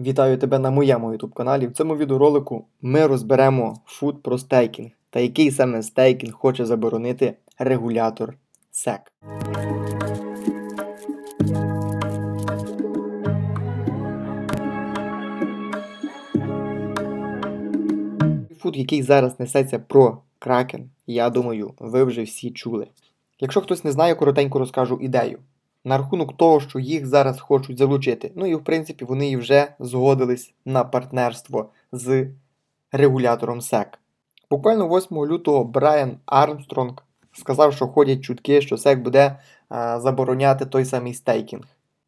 Вітаю тебе на моєму YouTube каналі. В цьому відеоролику ми розберемо фуд про стейкінг та який саме стейкінг хоче заборонити регулятор SEC. Фуд, який зараз несеться про кракен, я думаю, ви вже всі чули. Якщо хтось не знає, коротенько розкажу ідею. На рахунок того, що їх зараз хочуть залучити. Ну і в принципі вони і вже згодились на партнерство з регулятором SEC. Буквально 8 лютого Брайан Армстронг сказав, що ходять чутки, що SEC буде а, забороняти той самий стейкінг.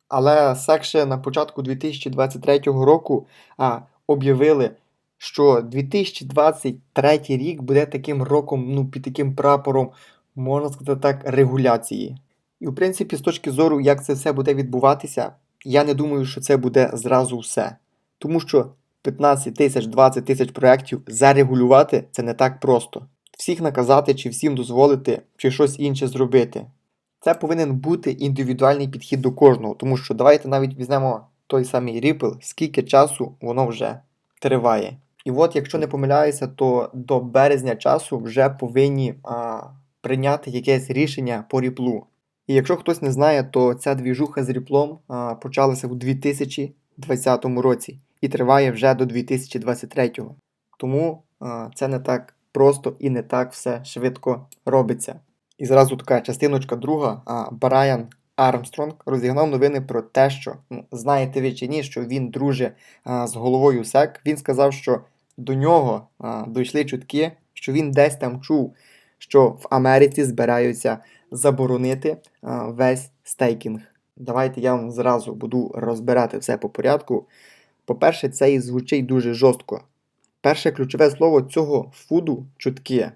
Але SEC ще на початку 2023 року а, об'явили, що 2023 рік буде таким роком, ну, під таким прапором, можна сказати так, регуляції. І, в принципі, з точки зору, як це все буде відбуватися, я не думаю, що це буде зразу все. Тому що 15 тисяч, 20 тисяч проєктів зарегулювати це не так просто. Всіх наказати, чи всім дозволити, чи щось інше зробити. Це повинен бути індивідуальний підхід до кожного, тому що давайте навіть візьмемо той самий Ripple, скільки часу воно вже триває. І от, якщо не помиляюся, то до березня часу вже повинні а, прийняти якесь рішення по ріплу. І якщо хтось не знає, то ця двіжуха з ріплом почалася у 2020 році і триває вже до 2023. Тому це не так просто і не так все швидко робиться. І зразу така частиночка друга. Брайан Армстронг розігнав новини про те, що ну, знаєте ви чи ні, що він друже з головою СЕК. Він сказав, що до нього дійшли чутки, що він десь там чув, що в Америці збираються заборонити а, весь стейкінг. Давайте я вам зразу буду розбирати все по порядку. По-перше, це і звучить дуже жорстко. Перше ключове слово цього фуду чутки,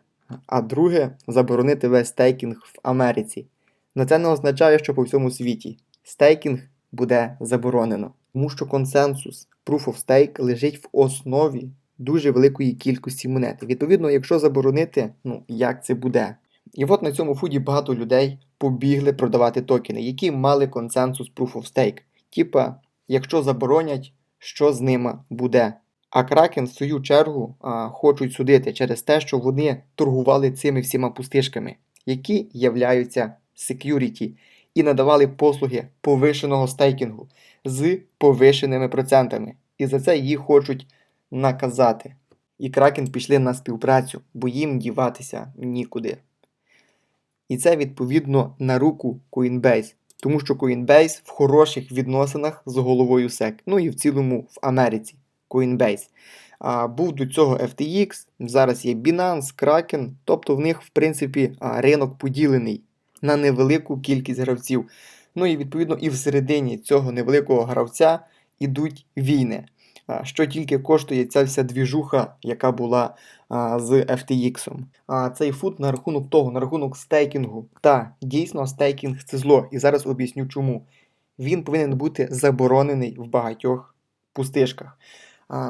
а друге заборонити весь стейкінг в Америці. Но це не означає, що по всьому світі стейкінг буде заборонено, тому що консенсус Proof of Stake лежить в основі дуже великої кількості монет. Відповідно, якщо заборонити, ну як це буде? І от на цьому фуді багато людей побігли продавати токени, які мали консенсус Proof of Stake. Типа, якщо заборонять, що з ними буде. А Кракен, в свою чергу, а, хочуть судити через те, що вони торгували цими всіма пустишками, які являються security, і надавали послуги повишеного стейкінгу з повишеними процентами. І за це їх хочуть наказати. І Кракен пішли на співпрацю, бо їм діватися нікуди. І це відповідно на руку Coinbase, тому що Coinbase в хороших відносинах з головою SEC, ну і в цілому в Америці Coinbase. А, був до цього FTX, зараз є Binance, Kraken, тобто в них, в принципі, ринок поділений на невелику кількість гравців. Ну і відповідно і всередині цього невеликого гравця ідуть війни. Що тільки коштує ця вся двіжуха, яка була з FTX. А, Цей фут на рахунок того, на рахунок стейкінгу. Та дійсно стейкінг це зло. І зараз об'ясню чому. Він повинен бути заборонений в багатьох пустишках.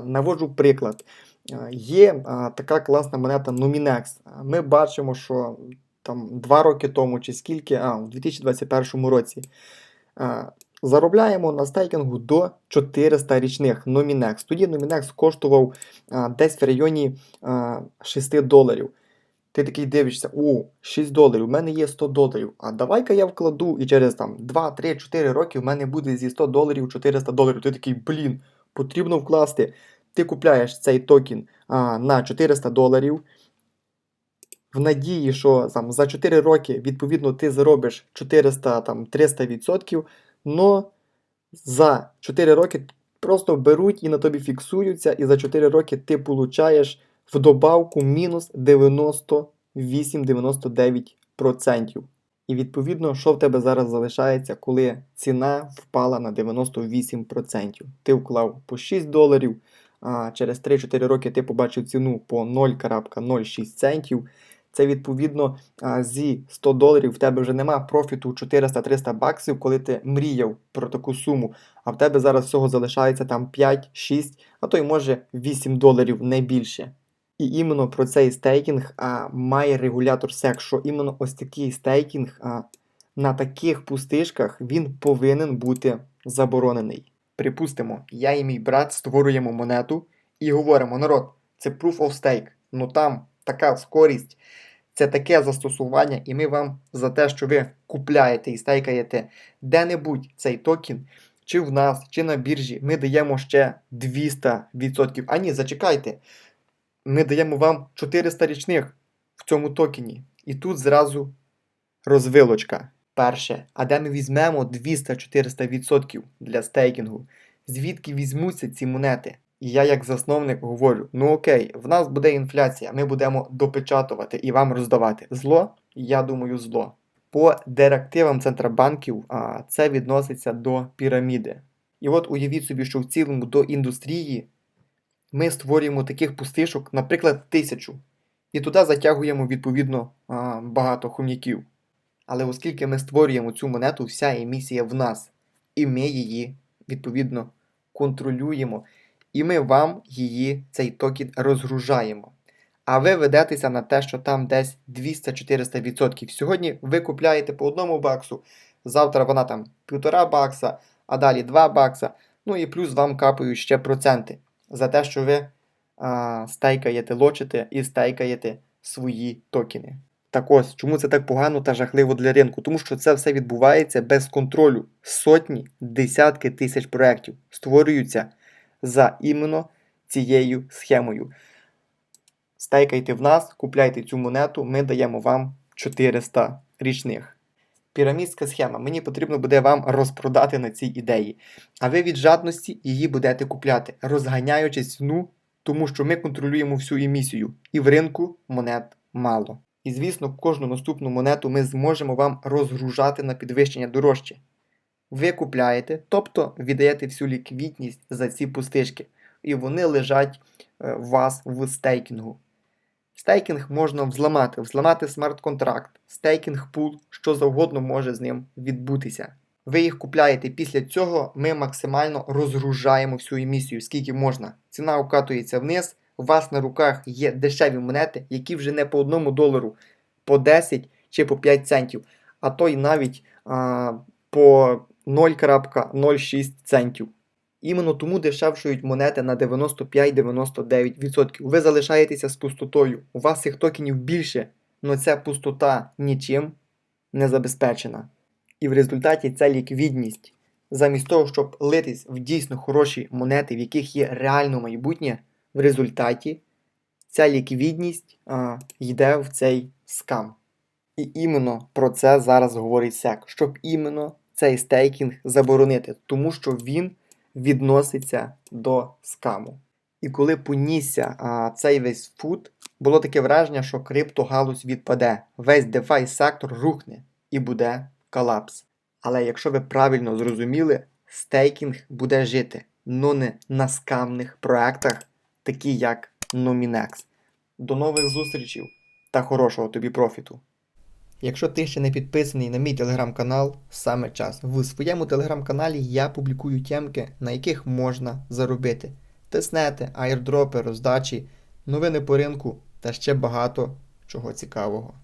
Наводжу приклад. Є така класна монета Nominex. Ми бачимо, що там два роки тому чи скільки, а, у 2021 році. Заробляємо на стейкінгу до 400 річних Nominex. Тоді Nominex коштував а, десь в районі а, 6 доларів. Ти такий дивишся, о, 6 доларів, у мене є 100 доларів. А давай-ка я вкладу і через там 2, 3, 4 роки в мене буде зі 100 доларів 400 доларів. Ти такий, блін, потрібно вкласти. Ти купляєш цей токен а, на 400 доларів. В надії, що там, за 4 роки, відповідно, ти заробиш 400 там, 300%, но за 4 роки просто беруть і на тобі фіксуються, і за 4 роки ти получаєш в добавку мінус 98-99%. І відповідно, що в тебе зараз залишається, коли ціна впала на 98%. Ти вклав по 6 доларів, а через 3-4 роки ти побачив ціну по 0,06 центів. Це відповідно зі 100 доларів в тебе вже нема профіту 400-300 баксів, коли ти мріяв про таку суму. А в тебе зараз всього залишається там 5, 6, а то й може 8 доларів не більше. І іменно про цей стейкінг а, має регулятор SEC, що іменно ось такий стейкінг а, на таких пустишках він повинен бути заборонений. Припустимо, я і мій брат створюємо монету і говоримо: народ, це proof of stake. Ну там така скорість, це таке застосування, і ми вам за те, що ви купляєте і стейкаєте де-небудь цей токен, чи в нас, чи на біржі, ми даємо ще 200%. А ні, зачекайте. Ми даємо вам 400 річних в цьому токені. І тут зразу розвилочка. Перше, а де ми візьмемо 200-400% для стейкінгу? Звідки візьмуться ці монети? І я, як засновник, говорю: ну окей, в нас буде інфляція, ми будемо допечатувати і вам роздавати. Зло? Я думаю, зло. По директивам центробанків а, це відноситься до піраміди. І от уявіть собі, що в цілому до індустрії ми створюємо таких пустишок, наприклад, тисячу. І туди затягуємо відповідно а, багато хом'яків. Але оскільки ми створюємо цю монету, вся емісія в нас, і ми її відповідно контролюємо, і ми вам її, цей токен, розгружаємо. А ви ведетеся на те, що там десь 200-400%. Сьогодні ви купляєте по одному баксу, завтра вона там 1,5 бакса, а далі 2 бакса. Ну і плюс вам капають ще проценти за те, що ви а, стейкаєте, лочите і стейкаєте свої токени. Так ось, чому це так погано та жахливо для ринку? Тому що це все відбувається без контролю. Сотні, десятки тисяч проєктів створюються за іменно цією схемою. Стейкайте в нас, купляйте цю монету, ми даємо вам 400 річних. Пірамідська схема. Мені потрібно буде вам розпродати на цій ідеї. А ви від жадності її будете купляти, розганяючи ціну, тому що ми контролюємо всю емісію. І в ринку монет мало. І звісно, кожну наступну монету ми зможемо вам розгружати на підвищення дорожче. Ви купляєте, тобто віддаєте всю ліквідність за ці пустишки, і вони лежать е, у вас в стейкінгу. Стейкінг можна взламати, взламати смарт-контракт, стейкінг пул, що завгодно може з ним відбутися. Ви їх купляєте після цього ми максимально розгружаємо всю емісію, скільки можна. Ціна окатується вниз, у вас на руках є дешеві монети, які вже не по одному долару, по 10 чи по 5 центів, а то й навіть а, по 0,06 центів. Іменно тому дешевшують монети на 95-99%. Ви залишаєтеся з пустотою. У вас цих токенів більше, але ця пустота нічим не забезпечена. І в результаті ця ліквідність, замість того, щоб литись в дійсно хороші монети, в яких є реально майбутнє, в результаті ця ліквідність йде в цей скам. І іменно про це зараз говорить SEC, щоб іменно цей стейкінг заборонити, тому що він відноситься до скаму. І коли понісся а, цей весь фут, було таке враження, що криптогалузь відпаде, весь DeFi сектор рухне і буде колапс. Але якщо ви правильно зрозуміли, стейкінг буде жити, но не на скамних проектах, такі як Nominex. До нових зустрічей та хорошого тобі профіту! Якщо ти ще не підписаний на мій телеграм-канал, саме час. В своєму телеграм-каналі я публікую темки, на яких можна заробити. Теснети, айрдропи, роздачі, новини по ринку та ще багато чого цікавого.